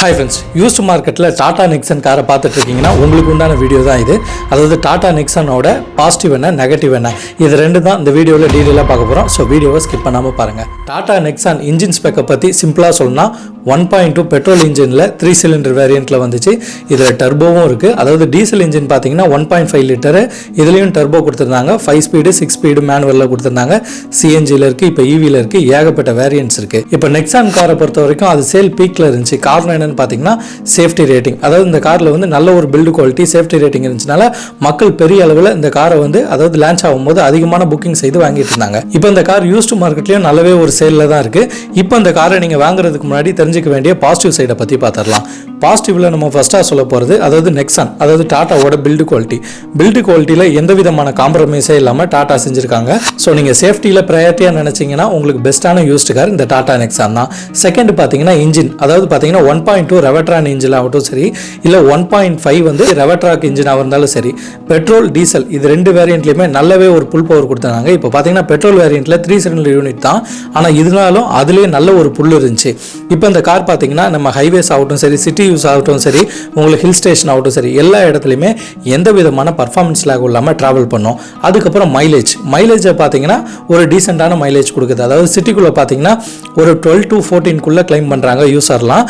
Hi friends used மார்க்கெட்டில் Tata Nexon காரை பார்த்துட்டு இருக்கீங்கன்னா உங்களுக்கு உண்டான வீடியோ தான் இது. அதாவது டாடா நெக்ஸனோட பாசிட்டிவ் என்ன நெகட்டிவ் என்ன? இது ரெண்டு தான் இந்த வீடியோவில் டீட்டெயிலாக பார்க்க போகிறோம் ஸோ வீடியோவை ஸ்கிப் பண்ணாமல் பாருங்கள் டாடா நெக்ஸான் இன்ஜின் ஸ்பெக்கை பற்றி சிம்பிளாக சொல்லணும்னா ஒன் பாயிண்ட் டூ பெட்ரோல் இன்ஜினில் த்ரீ சிலிண்டர் வேரியண்ட்டில் வந்துச்சு. இதில் டர்போவும் இருக்குது அதாவது டீசல் இன்ஜின் பார்த்தீங்கன்னா ஒன் பாயிண்ட் ஃபைவ் லிட்டரு இதுலேயும் டர்போ கொடுத்துருந்தாங்க. ஃபைவ் ஸ்பீடு சிக்ஸ் ஸ்பீடு மேனுவலில் கொடுத்துருந்தாங்க. சிஎன்ஜியில் இருக்குது இப்போ ஈவியில் e இருக்குது ஏகப்பட்ட வேரியன்ட்ஸ் இருக்குது இப்போ நெக்ஸான் காரை பொறுத்த வரைக்கும் அது சேல் பீக்கில் இருந்துச்சு. காரணம் என்னன்னு பார்த்தீங்கன்னா சேஃப்டி ரேட்டிங் அதாவது இந்த காரில் வந்து நல்ல ஒரு பில்டு குவாலிட்டி சேஃப்டி ரேட்டிங் இருந்துச்சுனால மக்கள் பெரிய அளவில் இந்த காரை வந்து அதாவது லான்ச் ஆகும்போது அதிகமான புக்கிங் செய்து வாங்கிட்டு இருந்தாங்க. இப்போ இந்த கார் யூஸ்டு மார்க்கெட்லேயும் நல்லாவே ஒரு சேலில் தான் இருக்குது இப்போ இந்த காரை நீங்கள் வாங்குறதுக்கு முன்னாடி தெரிஞ்சுக்க வேண்டிய பாசிட்டிவ் சைடை பற்றி பார்த்துடலாம் பாசிட்டிவ்ல நம்ம ஃபர்ஸ்ட்டாக சொல்ல போகிறது அதாவது நெக்ஸான் அதாவது டாட்டாவோட பில்டு குவாலிட்டி பில்டு குவாலிட்டியில் எந்த விதமான காம்ப்ரமைஸே இல்லாமல் டாட்டா செஞ்சுருக்காங்க. ஸோ நீங்கள் சேஃப்டியில் ப்ரையாரிட்டியாக நினச்சிங்கன்னா உங்களுக்கு பெஸ்ட்டான யூஸ்டு கார் இந்த டாட்டா நெக்ஸான் தான். செகண்ட் பார்த்தீங்கன்னா இன்ஜின் அதாவது பார்த்தீங்கன்னா one point two Revotron engine ஆகட்டும் சரி இல்லை ஒன் பாயிண்ட் ஃபைவ் வந்து ரெவட்ராக் இன்ஜினாக இருந்தாலும் சரி பெட்ரோல் டீசல் இது ரெண்டு வேரியண்ட்லையுமே நல்லாவே ஒரு புல் பவர் கொடுத்தாங்க. இப்போ பார்த்தீங்கன்னா பெட்ரோல் வேரியண்ட்டில் த்ரீ சிலிண்டர் யூனிட் தான். ஆனால் இதனாலும் அதுலேயே நல்ல ஒரு புல் இருந்துச்சு. இப்போ இந்த கார் பார்த்தீங்கன்னா நம்ம ஹைவேஸ் ஆகட்டும் சரி சிட்டி யூஸ் ஆகட்டும் சரி உங்களுக்கு ஹில் ஸ்டேஷன் ஆகட்டும் சரி எல்லா இடத்துலையுமே எந்த விதமான பர்ஃபார்மன்ஸ் லேக் இல்லாமல் ட்ராவல் பண்ணும். அதுக்கப்புறம் மைலேஜ் மைலேஜை பார்த்தீங்கன்னா ஒரு டீசெண்டான மைலேஜ் கொடுக்குது. அதாவது சிட்டிக்குள்ளே பார்த்தீங்கன்னா ஒரு டுவெல் டு ஃபோர்டீன்குள்ளே கிளைம் பண்ணுறாங்க யூஸர்லாம்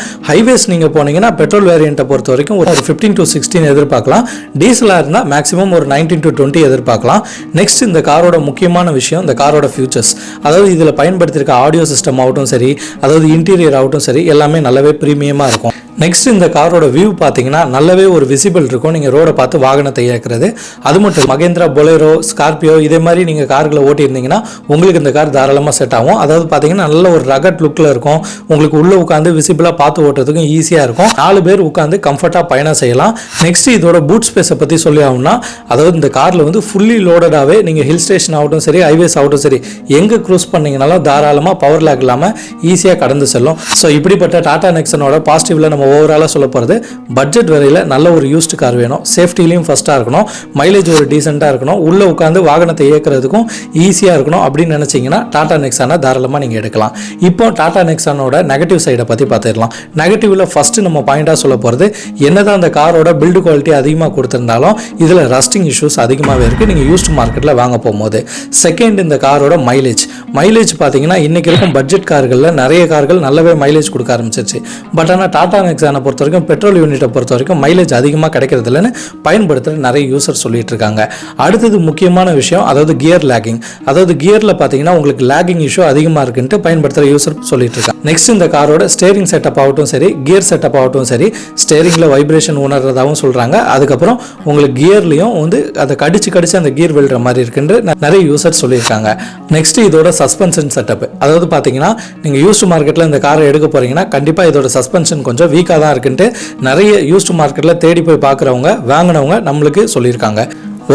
ஹைவேஸ் நீங்கள் போனீங்கன்னா பெட்ரோல் வேரியண்ட்டை பொறுத்த வரைக்கும் ஒரு ஃபிஃப்டீன் டு சிக்ஸ்டீன் எதிர்பார்க்கலாம். டீசலாக இருந்தால் மேக்ஸிமம் ஒரு நைன்டீன் டு டுவெண்ட்டி எதிர்பார்க்கலாம். நெக்ஸ்ட் இந்த காரோட முக்கியமான விஷயம் இந்த காரோட ஃபியூச்சர்ஸ் அதாவது இதில் பயன்படுத்தியிருக்க ஆடியோ சிஸ்டம் ஆகட்டும் சரி அதாவது இன்டீரியர் ஆகட்டும் சரி எல்லாமே நல்லாவே ப்ரீமியமாக இருக்கும். நெக்ஸ்ட் இந்த காரோட வியூ பார்த்தீங்கன்னா நல்லாவே ஒரு விசிபிள் இருக்கும். நீங்கள் ரோடை பார்த்து வாகனத்தை இயக்குறது. அது மட்டும் மகேந்திரா பொலேரோ ஸ்கார்பியோ இதே மாதிரி நீங்கள் கார்களை ஓட்டியிருந்தீங்கன்னா உங்களுக்கு இந்த கார் தாராளமாக செட் ஆகும். அதாவது பார்த்தீங்கன்னா நல்ல ஒரு ரகட் லுக்கில் இருக்கும். உங்களுக்கு உள்ளே உட்காந்து விசிபிளாக பார்த்து ஓட்டுறதுக்கும் ஈஸியாக இருக்கும். நாலு பேர் உட்காந்து கம்ஃபர்ட்டாக பயணம் செய்யலாம். நெக்ஸ்ட் இதோட பூட் ஸ்பேஸை பற்றி சொல்லி ஆகும்னா அதாவது இந்த காரில் வந்து ஃபுல்லி லோடடாகவே நீங்கள் ஹில் ஸ்டேஷன் ஆகட்டும் சரி ஹைவேஸ் ஆகட்டும் சரி எங்கே க்ரூஸ் பண்ணீங்கனாலும் தாராளமாக பவர் லேக் இல்லாமல் ஈஸியாக கடந்து செல்லும். ஸோ இப்படிப்பட்ட டாடா நெக்ஸனோட பாசிட்டிவில் நம்ம ஓவராலாக சொல்ல போகிறது பட்ஜெட் வரையில் நல்ல ஒரு யூஸ்டு கார் வேணும். சேஃப்டிலையும் ஃபஸ்ட்டாக இருக்கணும். மைலேஜ் ஒரு டீசெண்டாக இருக்கணும். உள்ளே உட்காந்து வாகனத்தை இயக்குறதுக்கும் ஈஸியாக இருக்கணும் அப்படின்னு நினச்சிங்கன்னா டாடா நெக்ஸானை தாராளமாக நீங்கள் எடுக்கலாம். இப்போ டாடா நெக்ஸானோட நெகட்டிவ் சைடை பற்றி பார்த்துடலாம் நெகட்டிவில் ஃபஸ்ட்டு நம்ம பாயிண்ட்டாக சொல்ல போகிறது என்னதான் அந்த காரோட பில்டு குவாலிட்டி அதிகமாக கொடுத்துருந்தாலும் இதில் ரஸ்டிங் இஷ்யூஸ் அதிகமாகவே இருக்குது நீங்கள் யூஸ்டு மார்க்கெட்டில் வாங்க போகும்போது. செகண்ட் இந்த காரோட மைலேஜ் மைலேஜ் பார்த்தீங்கன்னா இன்றைக்கி இருக்கும் பட்ஜெட் கார்களில் நிறைய கார்கள் நல்லாவே மைலேஜ் கொடுக்க ஆரம்பிச்சிருச்சு. பட் ஆனால் டாடா நெக்ஸானை பொறுத்த வரைக்கும் பெட்ரோல் யூனிட்டை பொறுத்த வரைக்கும் மைலேஜ் அதிகமாக கிடைக்கிறது இல்லைன்னு பயன்படுத்துகிற நிறைய யூசர் சொல்லிட்டு இருக்காங்க. அடுத்தது முக்கியமான விஷயம் அதாவது கியர் லேகிங் அதாவது கியரில் பார்த்தீங்கன்னா உங்களுக்கு லேகிங் இஷ்யூ அதிகமாக இருக்குன்ட்டு பயன்படுத்துகிற யூசர் சொல்லிட்டு இருக்காங்க. நெக்ஸ்ட் இந்த காரோட ஸ்டேரிங் செட்டப் ஆகட்டும் சரி கியர் செட்டப் ஆகட்டும் சரி ஸ்டேரிங்கில் வைப்ரேஷன் உணர்றதாகவும் சொல்கிறாங்க அதுக்கப்புறம் உங்களுக்கு கியர்லேயும் வந்து அதை கடிச்சு கடிச்சு அந்த கியர் விழுற மாதிரி இருக்குன்ற நிறைய யூசர் சொல்லியிருக்காங்க நெக்ஸ்ட் இதோட சஸ்பென்ஷன் செட்டப் அதாவது பார்த்தீங்கன்னா நீங்கள் யூஸ்டு மார்க்கெட்டில் இந்த காரை எடுக்க போகிறீங்கன்னா கண்டிப்பாக இதோட சஸ்பென்ஷன் கொஞ்சம் வீக்காக தான் இருக்குன்ட்டு நிறைய யூஸ்டு மார்க்கெட்டில் தேடி போய் பார்க்குறவங்க வாங்கினவங்க நம்மளுக்கு சொல்லியிருக்காங்க.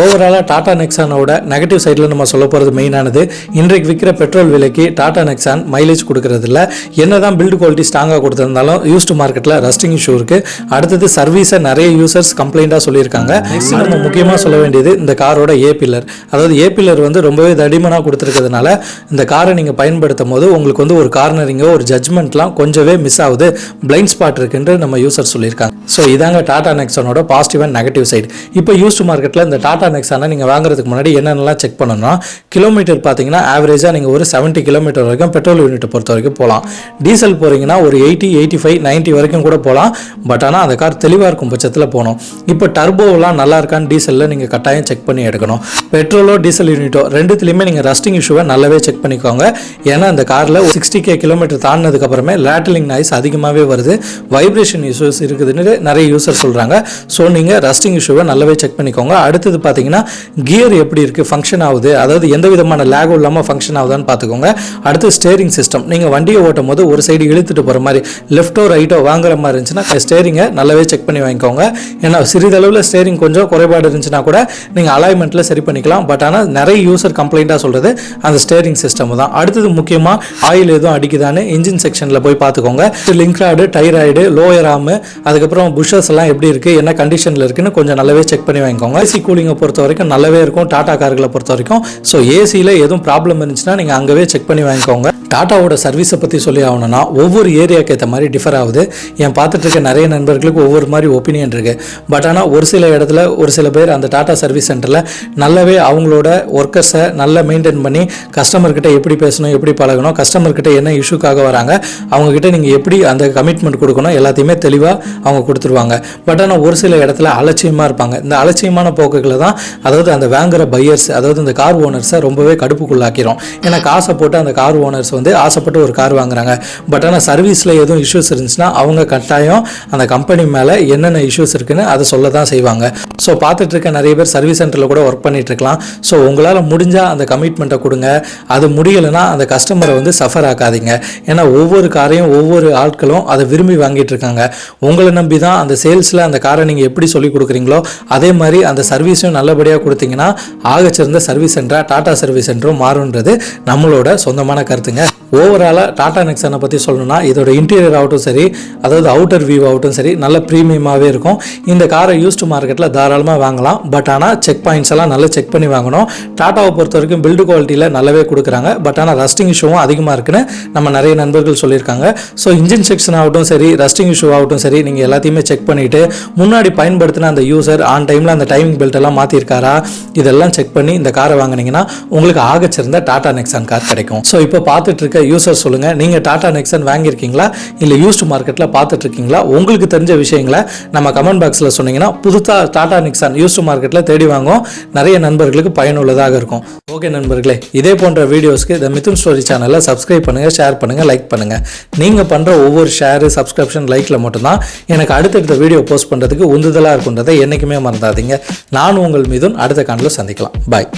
ஓவராலாக டாடா நெக்ஸானோட நெகட்டிவ் சைடில் நம்ம சொல்ல போகிறது மெயினானது இன்றைக்கு விற்கிற பெட்ரோல் விலைக்கு டாடா நெக்ஸான் மைலேஜ் கொடுக்கறதில்ல. என்ன தான் பில்டு குவாலிட்டி ஸ்ட்ராங்காக கொடுத்துருந்தாலும் யூஸ்டு மார்க்கெட்டில் ரஸ்டிங் இஷ்யூ இருக்குது அடுத்தது சர்வீஸை நிறைய யூசர்ஸ் கம்ப்ளைண்ட்டாக சொல்லியிருக்காங்க. நெக்ஸ்ட் நம்ம முக்கியமாக சொல்ல வேண்டியது இந்த காரோட ஏ பில்லர் அதாவது ஏ பில்லர் வந்து ரொம்பவே தடிமனாக கொடுத்துருக்கிறதுனால இந்த காரை நீங்கள் பயன்படுத்தும் போது உங்களுக்கு வந்து ஒரு கார்னரிங்கோ ஒரு ஜட்ஜ்மெண்ட்லாம் கொஞ்சமே மிஸ் ஆகுது. பிளைண்ட் ஸ்பாட் இருக்குன்னு நம்ம யூசர் சொல்லியிருக்காங்க. ஸோ இதாங்க டாடா நெக்ஸானோட பாசிட்டிவ் அண்ட் நெகட்டிவ் சைடு இப்போ யூஸ்டு மார்க்கெட்டில் இந்த டாடா நெக்ஸானை நீங்கள் வாங்குறதுக்கு முன்னாடி என்னென்னலாம் செக் பண்ணணும்னா கிலோமீட்டர் பார்த்தீங்கன்னா ஆவரேஜாக நீங்கள் ஒரு 70 கிலோமீட்டர் வரைக்கும் பெட்ரோல் யூனிட்டை பொறுத்த வரைக்கும் போகலாம். டீசல் போகிறீங்கன்னா ஒரு எயிட்டி எயிட்டி ஃபைவ் நைன்ட்டி வரைக்கும் கூட போகலாம். பட் ஆனால் அந்த கார் தெளிவாக இருக்கும் பட்சத்தில் போகணும். இப்போ டர்போவெலாம் நல்லா இருக்கான்னு டீசலில் நீங்கள் கட்டாயம் செக் பண்ணி எடுக்கணும். பெட்ரோலோ டீசல் யூனிட்டோ ரெண்டுத்துலையுமே நீங்கள் ரஸ்டிங் இஷ்யூவை நல்லாவே செக் பண்ணிக்கோங்க. ஏன்னா அந்த காரில் சிக்ஸ்டி கே கிலோமீட்டர் தாண்டினதுக்கப்புறமே லேட்டலிங் நாய்ஸ் அதிகமாகவே வருது. வைப்ரேஷன் இஷ்யூஸ் இருக்குதுன்னு நிறைய யூசர் சொல்கிறாங்க ஸோ நீங்கள் ரஸ்டிங் இஷ்யூவை நல்லாவே செக் பண்ணிக்கோங்க. அடுத்தது பார்த்தீங்கன்னா கியர் எப்படி இருக்குது ஃபங்க்ஷன் ஆகுது அதாவது எந்த விதமான லேகும் இல்லாமல் ஃபங்க்ஷன் ஆகுதான்னு பார்த்துக்கோங்க. அடுத்து ஸ்டேரிங் சிஸ்டம் நீங்கள் வண்டியை ஓட்டும் போது ஒரு சைடு இழுத்துட்டு போகிற மாதிரி லெஃப்ட்டோ ரைட்டோ வாங்குற மாதிரி இருந்துச்சுன்னா ஸ்டேரிங்கை நல்லாவே செக் பண்ணி வாங்கிக்கோங்க. ஏன்னா சிறிதளவில் ஸ்டேரிங் கொஞ்சம் குறைபாடு இருந்துச்சுன்னா கூட நீங்கள் அலைன்மெண்ட்டில் சரி பண்ணிக்கலாம். பட் ஆனால் நிறைய யூசர் கம்ப்ளைண்ட்டாக சொல்கிறது அந்த ஸ்டேரிங் சிஸ்டம் தான். அடுத்தது முக்கியமாக ஆயில் எதுவும் அடிக்குதான்னு இன்ஜின் செக்ஷனில் போய் பார்த்துக்கோங்க. லிங்க் டைராய்டு டயர் லோயர் அதுக்கப்புறம் புஷஸ் எல்லாம் எப்படி இருக்குது என்ன கண்டிஷனில் இருக்குன்னு கொஞ்சம் நல்லாவே செக் பண்ணி வாங்கிக்கோங்க. ஏசி கூலிங்கை பொறுத்த வரைக்கும் நல்லாவே இருக்கும். டாடா கார்களை பொறுத்த வரைக்கும் ஸோ ஏசியில் எதுவும் ப்ராப்ளம் இருந்துச்சுன்னா நீங்கள் அங்கேவே செக் பண்ணி வாங்கிக்கோங்க. டாட்டாவோட சர்வீஸை பற்றி சொல்லி ஆகணும்னா ஒவ்வொரு ஏரியாவுக்கு ஏற்ற மாதிரி டிஃபர் ஆகுது. என் பார்த்துட்டு இருக்க நிறைய நண்பர்களுக்கு ஒவ்வொரு மாதிரி ஒப்பீனியன் இருக்குது பட் ஆனால் ஒரு சில இடத்துல ஒரு சில பேர் அந்த டாடா சர்வீஸ் சென்டரில் நல்லாவே அவங்களோட ஒர்க்கர்ஸை நல்லா மெயின்டைன் பண்ணி கஸ்டமர்கிட்ட எப்படி பேசணும் எப்படி பழகணும் கஸ்டமர்கிட்ட என்ன இஷ்யூக்காக வராங்க அவங்கக்கிட்ட நீங்கள் எப்படி அந்த கமிட்மெண்ட் கொடுக்கணும் எல்லாத்தையுமே தெளிவாக அவங்க கொடுத்துருவாங்க. பட் ஆனால் ஒரு சில இடத்துல அலட்சியமாக இருப்பாங்க. இந்த அலட்சியமான போக்குகளை தான் அதாவது அந்த வாங்குற பையர்ஸ் அதாவது இந்த கார் ஓனர்ஸை ரொம்பவே கடுப்புக்குள்ளாக்கிறோம். ஏன்னா காசை போட்டு அந்த கார் ஓனர்ஸ் வந்து ஆசைப்பட்டு ஒரு கார் வாங்குறாங்க. பட் ஆனால் சர்வீஸில் எதுவும் இஷ்யூஸ் இருந்துச்சுன்னா அவங்க கட்டாயம் அந்த கம்பெனி மேலே என்னென்ன இஷ்யூஸ் இருக்குன்னு அதை சொல்ல தான் செய்வாங்க. ஸோ பார்த்துட்டு இருக்க நிறைய பேர் சர்வீஸ் சென்டரில் கூட ஒர்க் பண்ணிட்டு இருக்கலாம் ஸோ உங்களால் முடிஞ்சால் அந்த கமிட்மெண்ட்டை கொடுங்க. அது முடியலைன்னா அந்த கஸ்டமரை வந்து சஃபர் ஆக்காதீங்க. ஏன்னா ஒவ்வொரு காரையும் ஒவ்வொரு ஆட்களும் அதை விரும்பி வாங்கிட்டு இருக்காங்க உங்களை நம்பி தான் அந்த சேல்ஸில் அந்த காரை நீங்கள் எப்படி சொல்லி கொடுக்குறீங்களோ அதே மாதிரி அந்த சர்வீஸும் நல்லபடியாக கொடுத்தீங்கன்னா ஆகச்சிறந்த சர்வீஸ் சென்டராக டாடா சர்வீஸ் சென்டரும் மாறுன்றது நம்மளோட சொந்தமான கருத்துங்க. ஓவராலாக டாடா நெக்ஸனை பற்றி சொல்லணும்னா இதோட இன்டீரியர் ஆகட்டும் சரி அதாவது அவுட்டர் வியூ ஆகட்டும் சரி நல்ல ப்ரீமியமாகவே இருக்கும். இந்த காரை யூஸ்டு மார்க்கெட்டில் தாராளமாக வாங்கலாம். பட் ஆனால் செக் பாயிண்ட்ஸ் எல்லாம் நல்லா செக் பண்ணி வாங்கணும். டாட்டாவை பொறுத்த வரைக்கும் பில்டு குவாலிட்டியில் நல்லாவே கொடுக்குறாங்க. பட் ஆனால் ரஸ்டிங் இஷ்யூவும் அதிகமாக இருக்குன்னு நம்ம நிறைய நண்பர்கள் சொல்லியிருக்காங்க. ஸோ இன்ஜின் செக்ஷன் ஆகட்டும் சரி ரஸ்டிங் இஷ்யூ ஆகட்டும் சரி நீங்கள் எல்லாத்தையுமே செக் பண்ணிவிட்டு முன்னாடி பயன்படுத்தின அந்த யூசர் ஆன் டைமில் அந்த டைமிங் பெல்ட் எல்லாம் மாற்றிருக்காரா இதெல்லாம் செக் பண்ணி இந்த காரை வாங்குனீங்கன்னா உங்களுக்கு ஆகச்சிருந்த டாடா நெக்ஸான் கார் கிடைக்கும். ஸோ இப்போ பார்த்துட்டு இருக்க யூசர் சொல்லுங்கள் நீங்கள் டாடா நெக்ஸன் வாங்கியிருக்கீங்களா? இல்லை யூஸ்டு மார்க்கெட்டில் பார்த்துட்ருக்கீங்களா? உங்களுக்கு தெரிஞ்ச விஷயங்களை நம்ம கமெண்ட் பாக்ஸில் சொன்னீங்கன்னா புதுசாக டாடா நிக்ஸான் யூஸ்டு மார்க்கெட்டில் தேடி வாங்குவோம். நிறைய நண்பர்களுக்கு பயனுள்ளதாக இருக்கும். ஓகே நண்பர்களே இதே போன்ற வீடியோஸ்க்கு இந்த மிதுன் ஸ்டோரி சேனலை சப்ஸ்கிரைப் பண்ணுங்கள் ஷேர் பண்ணுங்கள் லைக் பண்ணுங்கள் நீங்கள் பண்ணுற ஒவ்வொரு ஷேரு சப்ஸ்கிரிப்ஷன் லைக்கில் மட்டும்தான் எனக்கு அடுத்தடுத்த வீடியோ போஸ்ட் பண்ணுறதுக்கு உந்துதலாக இருக்குன்றதை என்றைக்குமே மறந்தாதீங்க. நான் உங்கள் மிதுன் அடுத்த காண்டில் சந்திக்கலாம். பாய்